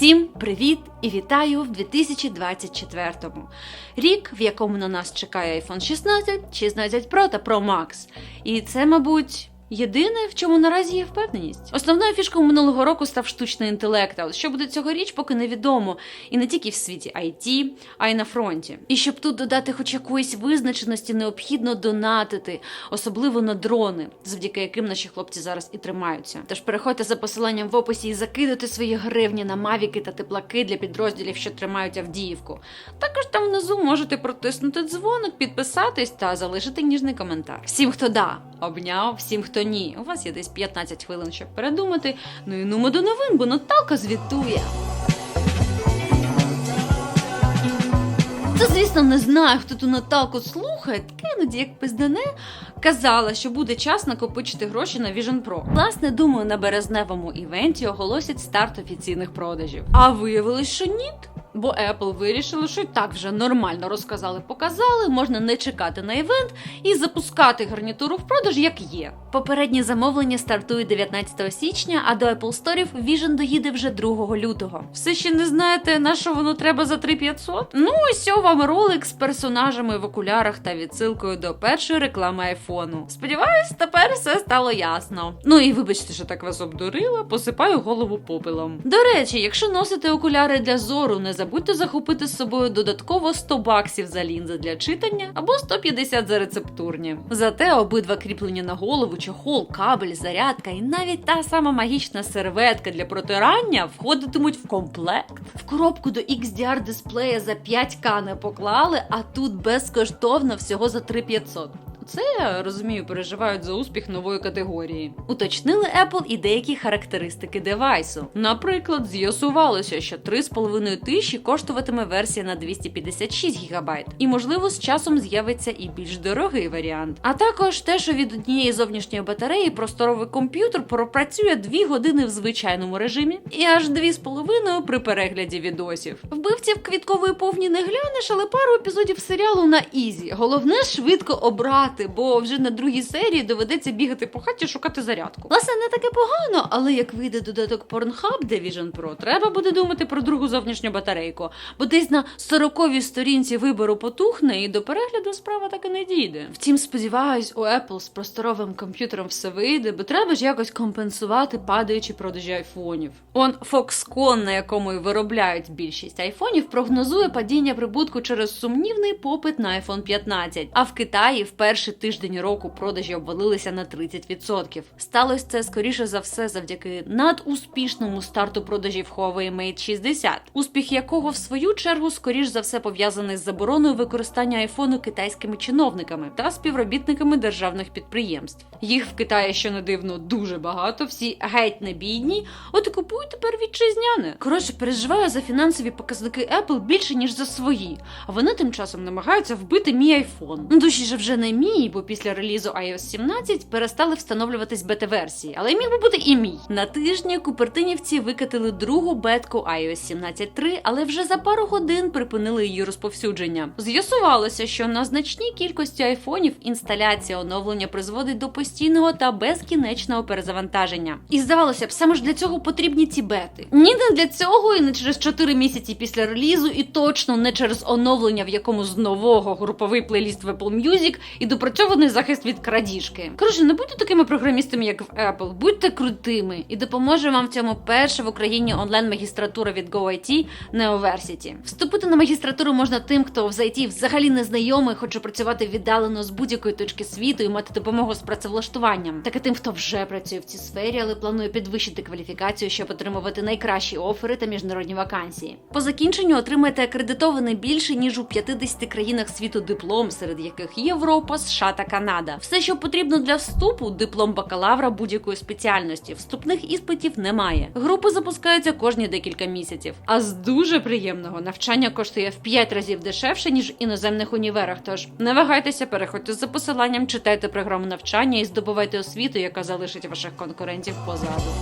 Всім привіт і вітаю в 2024-му. Рік, в якому на нас чекає iPhone 16, 16 Pro та Pro Max. І це, мабуть. Єдине, в чому наразі є впевненість. Основною фішкою минулого року став штучний інтелект. Але що буде цьогоріч, поки невідомо. І не тільки в світі IT, а й на фронті. І щоб тут додати хоч якоїсь визначеності, необхідно донатити, особливо на дрони, завдяки яким наші хлопці зараз і тримаються. Тож переходьте за посиланням в описі і закидуйте свої гривні на мавіки та теплаки для підрозділів, що тримають Авдіївку. Також там внизу можете протиснути дзвоник, підписатись та залишити ніжний коментар. Всім, хто да, обняв, всім, хто ні. У вас є десь 15 хвилин, щоб передумати. Ну і нумо до новин, бо Наталка звітує. Та, звісно, не знаю, хто ту Наталку слухає, таке іноді як пиздане. Казала, що буде час накопичити гроші на Vision Pro. Власне, думаю, на березневому івенті оголосять старт офіційних продажів. А виявилось, що ні. Бо Apple вирішили, що і так вже нормально розказали, показали, можна не чекати на івент і запускати гарнітуру в продаж як є. Попереднє замовлення стартує 19 січня, а до Apple Store Vision доїде вже 2 лютого. Все ще не знаєте, на що воно треба за 3500? Ну ось вам ролик з персонажами в окулярах та відсилкою до першої реклами айфону. Сподіваюсь, тепер все стало ясно. Ну і вибачте, що так вас обдурила, посипаю голову попелом. До речі, якщо носите окуляри для зору, не забудьте захопити з собою додатково 100 баксів за лінзи для читання або 150 за рецептурні. Зате обидва кріплення на голову, чохол, кабель, зарядка і навіть та сама магічна серветка для протирання входитимуть в комплект. В коробку до XDR дисплея за 5К не поклали, а тут безкоштовно всього за 3500. Це я розумію, переживають за успіх нової категорії. Уточнили Apple і деякі характеристики девайсу. Наприклад, з'ясувалося, що 3,5 тисячі коштуватиме версія на 256 ГБ. І можливо з часом з'явиться і більш дорогий варіант. А також те, що від однієї зовнішньої батареї просторовий комп'ютер пропрацює 2 години в звичайному режимі і аж 2,5 при перегляді відосів. Вбивців квіткової повні не глянеш, але пару епізодів серіалу на ізі. Головне швидко обрати, бо вже на другій серії доведеться бігати по хаті шукати зарядку. Власне, не таке погано, але як вийде додаток Pornhub де Vision Pro, треба буде думати про другу зовнішню батарейку, бо десь на 40-й сторінці вибору потухне і до перегляду справа так і не дійде. Втім, сподіваюсь, у Apple з просторовим комп'ютером все вийде, бо треба ж якось компенсувати падаючі продажі айфонів. Он Foxconn, на якому і виробляють більшість айфонів, прогнозує падіння прибутку через сумнівний попит на iPhone 15. А в Китаї в перший тиждень року продажі обвалилися на 30%. Сталося це скоріше за все завдяки надуспішному старту продажів Huawei Mate 60, успіх якого в свою чергу скоріш за все пов'язаний з забороною використання айфону китайськими чиновниками та співробітниками державних підприємств. Їх в Китаї, що не дивно, дуже багато, всі геть не бідні. От і купують тепер вітчизняне. Коротше, переживаю за фінансові показники Apple більше ніж за свої. А вони тим часом намагаються вбити мій айфон. Ну душі ж вже не мій, бо після релізу iOS 17 перестали встановлюватись бета-версії, але міг би бути і мій. На тижні купертинівці викатили другу бетку iOS 17.3, але вже за пару годин припинили її розповсюдження. З'ясувалося, що на значній кількості айфонів інсталяція оновлення призводить до постійного та безкінечного перезавантаження. І здавалося б, саме ж для цього потрібні ці бети. Ні, не для цього, і не через 4 місяці після релізу, і точно не через оновлення, в якому з нового груповий плейліст в Apple Music і допрацьований захист від крадіжки. Коротше, не будьте такими програмістами, як в Apple, будьте крутими, і допоможе вам в цьому перша в Україні онлайн-магістратура від GoIT Neoversity. Вступити на магістратуру можна тим, хто в IT взагалі не знайомий, хоче працювати віддалено з будь-якої точки світу і мати допомогу з працевлаштуванням, так і тим, хто вже працює в цій сфері, але планує підвищити кваліфікацію, щоб отримувати найкращі офери та міжнародні вакансії. По закінченню отримаєте акредитований більше ніж у 50 країнах світу диплом, серед яких Європа, США та Канада. Все, що потрібно для вступу, диплом бакалавра будь-якої спеціальності. Вступних іспитів немає. Групи запускаються кожні декілька місяців. А з дуже приємного навчання коштує в 5 разів дешевше ніж іноземних універах. Тож не вагайтеся, переходьте за посиланням, читайте програму навчання і здобувайте освіту, яка залишить ваших конкурентів позаду.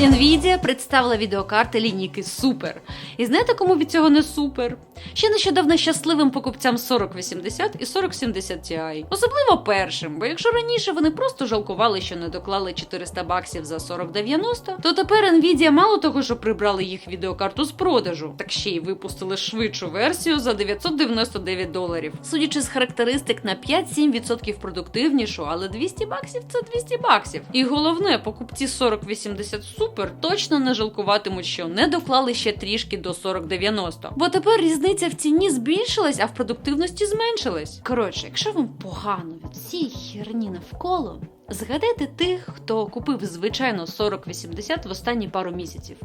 Nvidia представила відеокарти лінійки Super. І знаєте, кому від цього не супер? Ще нещодавно щасливим покупцям 4080 і 4070 Ti. Особливо першим, бо якщо раніше вони просто жалкували, що не доклали 400 баксів за 4090, то тепер Nvidia мало того, що прибрали їх відеокарту з продажу, так ще й випустили швидшу версію за 999 доларів. Судячи з характеристик на 5-7% продуктивнішу, але 200 баксів це 200 баксів. І головне, покупці 4080 Super точно не жалкуватимуть, що не доклали ще трішки до 4090. Бо тепер різниця в ціні збільшилась, а в продуктивності зменшилась. Коротше, якщо вам погано від цієї херні навколо. Згадайте тих, хто купив звичайно 4080 в останні пару місяців.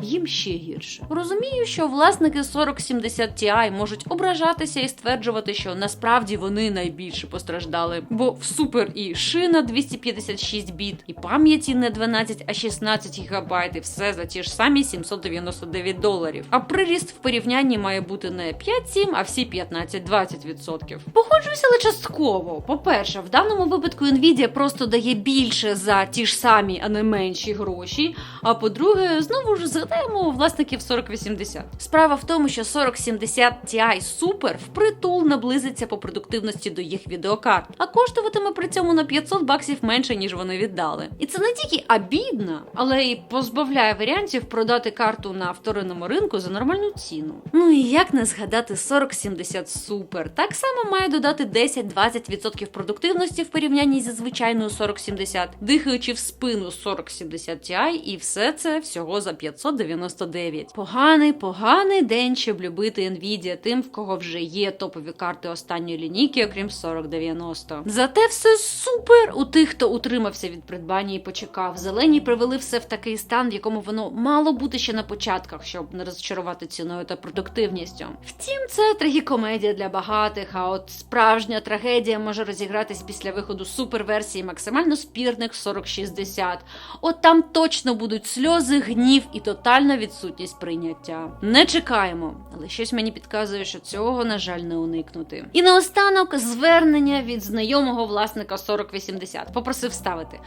Їм ще гірше. Розумію, що власники 4070 Ti можуть ображатися і стверджувати, що насправді вони найбільше постраждали, бо в супер і шина 256 біт, і пам'яті не 12, а 16 гігабайт, і все за ті ж самі 799 доларів. А приріст в порівнянні має бути не 5-7, а всі 15-20%. Погоджуюся, але частково. По-перше, в даному випадку Nvidia просто дає більше за ті ж самі, а не менші гроші. А по-друге, знову ж згадаємо власників 4080. Справа в тому, що 4070 Ti Super впритул наблизиться по продуктивності до їх відеокарт, а коштуватиме при цьому на 500 баксів менше, ніж вони віддали. І це не тільки обідно, але й позбавляє варіантів продати карту на вторинному ринку за нормальну ціну. Ну і як не згадати 4070 Super? Так само має додати 10-20% продуктивності в порівнянні зі звичайною 4070, дихаючи в спину 4070 Ti, і все це всього за 599. Поганий, поганий день, щоб любити Nvidia тим, в кого вже є топові карти останньої лінійки, окрім 4090. Зате все супер у тих, хто утримався від придбання і почекав. Зелені привели все в такий стан, в якому воно мало бути ще на початках, щоб не розчарувати ціною та продуктивністю. Втім, це трагікомедія для багатих. А от справжня трагедія може розігратись після виходу суперверсії максимально спірних 4060. От там точно будуть сльози, гнів і тотальна відсутність прийняття. Не чекаємо, але щось мені підказує, що цього, на жаль, не уникнути. І наостанок звернення від знайомого власника 4080. Попросив ставити.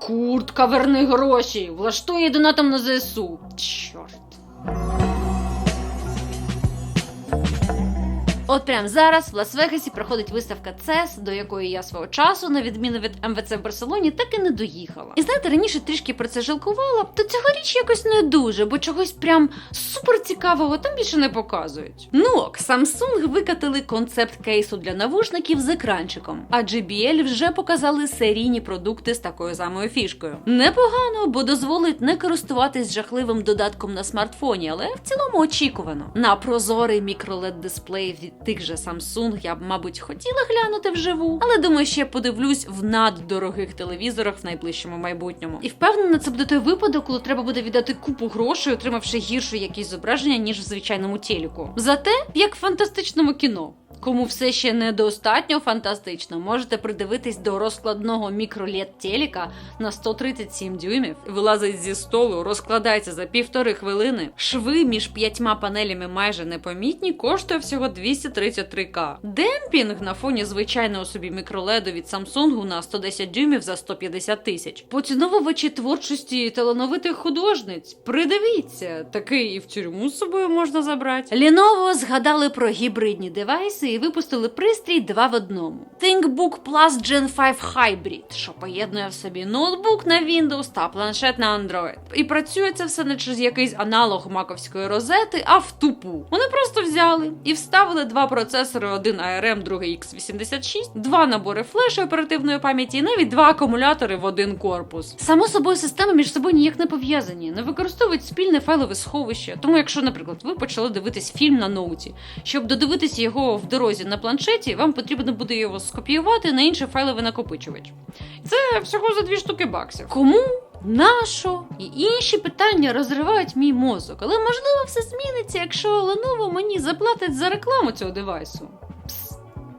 Куртка, верни гроші! Влаштує донатом на ЗСУ. Чорт. От прямо зараз в Лас-Вегасі проходить виставка CES, до якої я свого часу, на відміну від МВЦ в Барселоні, так і не доїхала. І знаєте, раніше трішки про це жалкувала, то цьогоріч якось не дуже, бо чогось прям супер цікавого там більше не показують. Ну ок, Samsung викатили концепт кейсу для навушників з екранчиком, а JBL вже показали серійні продукти з такою самою фішкою. Непогано, бо дозволить не користуватись жахливим додатком на смартфоні, але в цілому очікувано. На прозорий мікролед дисплей від тих же Samsung я б, мабуть, хотіла глянути вживу, але думаю, ще подивлюсь в наддорогих телевізорах в найближчому майбутньому. І впевнена, це буде той випадок, коли треба буде віддати купу грошей, отримавши гірше якісь зображення, ніж в звичайному телеку. Зате, як в фантастичному кіно. Кому все ще недостатньо фантастично, можете придивитись до розкладного мікролет телека на 137 дюймів, вилазить зі столу, розкладається за півтори хвилини. Шви між п'ятьма панелями майже непомітні, коштує всього 233к. Демпінг на фоні звичайного собі мікроледу від Samsung на 110 дюймів за 150 тисяч. Поціновувачі творчості талановитих художниць. Придивіться, такий і в тюрму з собою можна забрати. Lenovo згадали про гібридні девайси і випустили пристрій два в одному. ThinkBook Plus Gen 5 Hybrid, що поєднує в собі ноутбук на Windows та планшет на Android. І працює це все не через якийсь аналог маковської розети, а в тупу. Вони просто взяли і вставили два процесори: один ARM, другий X86, два набори флешу оперативної пам'яті, і навіть два акумулятори в один корпус. Само собою, системи між собою ніяк не пов'язані, не використовують спільне файлове сховище. Тому, якщо, наприклад, ви почали дивитись фільм на ноуті, щоб додивитися його в дорозі на планшеті, вам потрібно буде його скопіювати на інший файловий накопичувач. Це всього за дві штуки баксів. Кому? Нащо? І інші питання розривають мій мозок, але можливо все зміниться, якщо Lenovo мені заплатить за рекламу цього девайсу.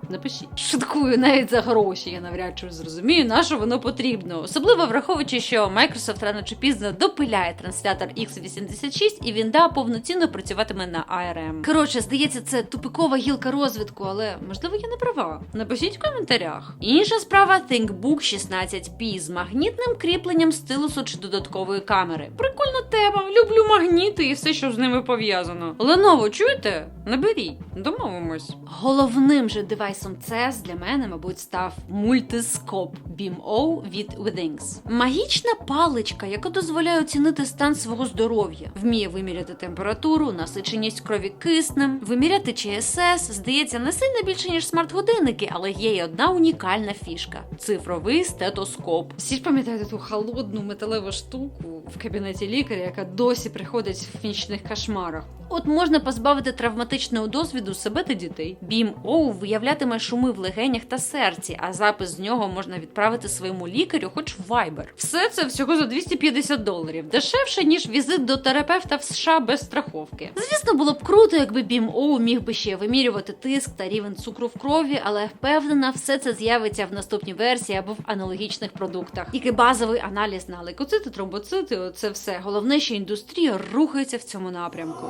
Напишіть. Шуткую навіть за гроші. Я навряд чи зрозумію, на що воно потрібно. Особливо враховуючи, що Microsoft рано чи пізно допиляє транслятор x86 і він да повноцінно працюватиме на ARM. Коротше, здається, це тупикова гілка розвитку, але можливо я не права. Напишіть в коментарях. Інша справа ThinkBook 16P з магнітним кріпленням стилусу чи додаткової камери. Прикольна тема. Люблю магніти і все, що з ними пов'язано. Lenovo, чуєте? Наберіть, домовимось. Головним же девайсом CES для мене, мабуть, став мультископ BeamO від Withings. Магічна паличка, яка дозволяє оцінити стан свого здоров'я, вміє виміряти температуру, насиченість крові киснем, виміряти ЧСС. Здається, не сильно більше ніж смарт-годинники, але є й одна унікальна фішка цифровий стетоскоп. Всі ж пам'ятаєте ту холодну металеву штуку в кабінеті лікаря, яка досі приходить в нічних кошмарах. От можна позбавити травматичного досвіду себе та дітей. Бім Оу виявлятиме шуми в легенях та серці, а запис з нього можна відправити своєму лікарю, хоч в Viber. Все це всього за 250 доларів, дешевше ніж візит до терапевта в США без страховки. Звісно, було б круто, якби Бім Оу міг би ще вимірювати тиск та рівень цукру в крові, але впевнена, все це з'явиться в наступній версії або в аналогічних продуктах. І базовий аналіз на лейкоцити, тромбоцити, це все. Головне, що індустрія рухається в цьому напрямку.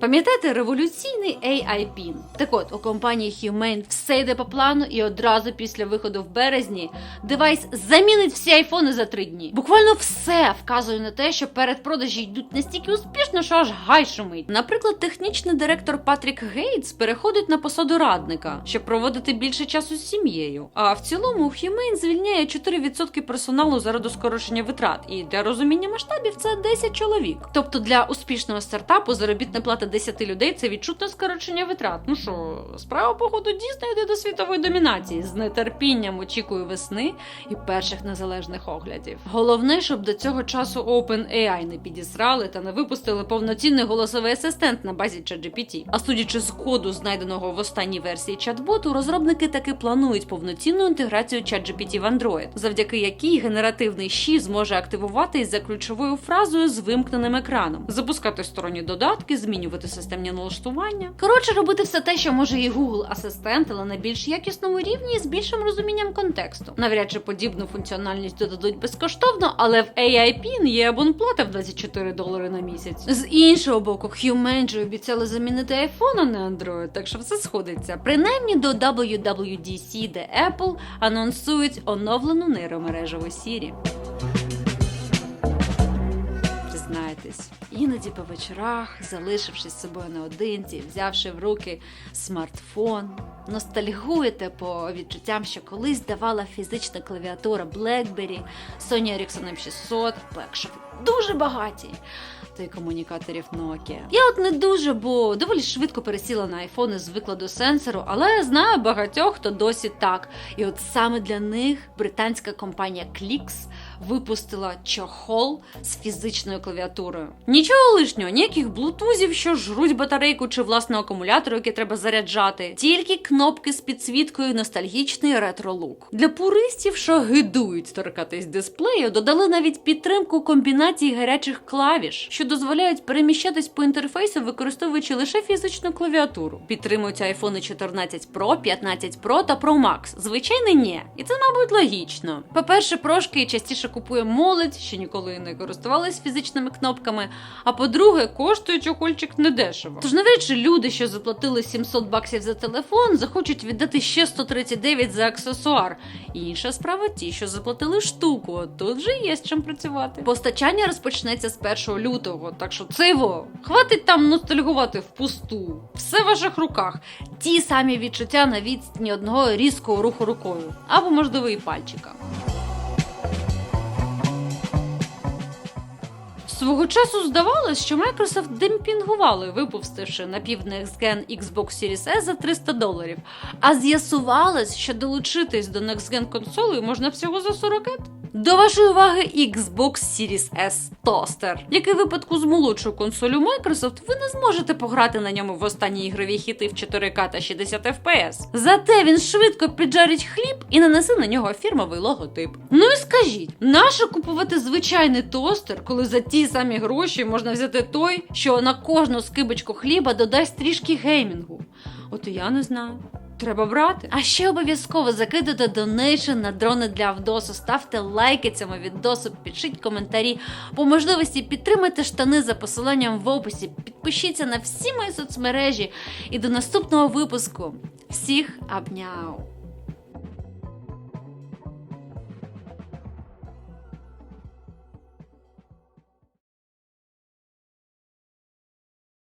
Пам'ятаєте революційний AI PIN? Так от у компанії Humane все йде по плану, і одразу після виходу в березні девайс замінить всі айфони за три дні. Буквально все вказує на те, що передпродажі йдуть настільки успішно, що аж гай шумить. Наприклад, технічний директор Патрік Гейтс переходить на посаду радника, щоб проводити більше часу з сім'єю. А в цілому Humane звільняє 4% персоналу заради скорочення витрат. І для розуміння масштабів це 10 чоловік. Тобто для успішного стартапу заробітна плата 10 людей це відчутне скорочення витрат. Ну що, справа походу дійсно йде до світової домінації. З нетерпінням очікую весни і перших незалежних оглядів. Головне, щоб до цього часу OpenAI не підісрали та не випустили повноцінний голосовий асистент на базі ChatGPT. А судячи з коду, знайденого в останній версії чат-боту, розробники таки планують повноцінну інтеграцію ChatGPT в Android, завдяки якій генеративний щі зможе активуватись за ключовою фразою з вимкненим екраном, запускати сторонні додатки, змінювати системні налаштування. Коротше, робити все те, що може і Google Асистент, але на більш якісному рівні і з більшим розумінням контексту. Навряд чи подібну функціональність додадуть безкоштовно, але в AI PIN є абонплата в 24 долари на місяць. З іншого боку, Humane же обіцяли замінити iPhone, а не Android, так що все сходиться. Принаймні до WWDC, де Apple анонсують оновлену нейромережеву Siri. Іноді по вечорах, залишившись з собою наодинці, взявши в руки смартфон, ностальгуєте по відчуттям, що колись давала фізична клавіатура BlackBerry, Sony Ericsson M600, бо дуже багаті. То й комунікаторів Nokia. Я от не дуже, бо доволі швидко пересіла на айфони, звикла до сенсору, але я знаю багатьох, хто досі так. І от саме для них британська компанія Clix випустила чохол з фізичною клавіатурою. Нічого лишнього, ніяких блутузів, що жруть батарейку чи власне акумулятор, який треба заряджати. Тільки кнопки з підсвіткою, ностальгічний ретро-лук. Для пуристів, що гидують торкатись дисплею, додали навіть підтримку комбінацій гарячих клавіш, що дозволяють переміщатись по інтерфейсу, використовуючи лише фізичну клавіатуру. Підтримуються iPhone 14 Pro, 15 Pro та Pro Max. Звичайно, ні. І це, мабуть, логічно. По-перше, прошки частіше купує молодь, що ніколи не користувалась фізичними кнопками. А по-друге, коштує чохольчик недешево. Тож навряд чи люди, що заплатили 700 баксів за телефон, захочуть віддати ще 139 за аксесуар. Інша справа ті, що заплатили штуку. Тут вже є з чим працювати. Постачання розпочнеться з 1 лютого, так що циво, хватить там ностальгувати впусту. Все в ваших руках. Ті самі відчуття на відстані одного різкого руху рукою, або можливо і пальчика. Свого часу здавалось, що Microsoft демпінгували, випустивши напів-Next-Gen Xbox Series S за 300 доларів. А з'ясувалось, що долучитись до Next-Gen консолей можна всього за 40. До вашої уваги Xbox Series S тостер, який в випадку з молодшою консолю Microsoft ви не зможете пограти на ньому в останні ігрові хіти в 4К та 60 FPS. Зате він швидко піджарить хліб і нанесе на нього фірмовий логотип. Ну і скажіть, нащо купувати звичайний тостер, коли за ті самі гроші можна взяти той, що на кожну скибочку хліба додасть трішки геймінгу? От і я не знаю. Треба брати. А ще обов'язково закидати донейшн на дрони для Авдосу, ставте лайки цьому відосу, пишіть коментарі. По можливості підтримайте штани за посиланням в описі, підпишіться на всі мої соцмережі. І до наступного випуску. Всіх обняв!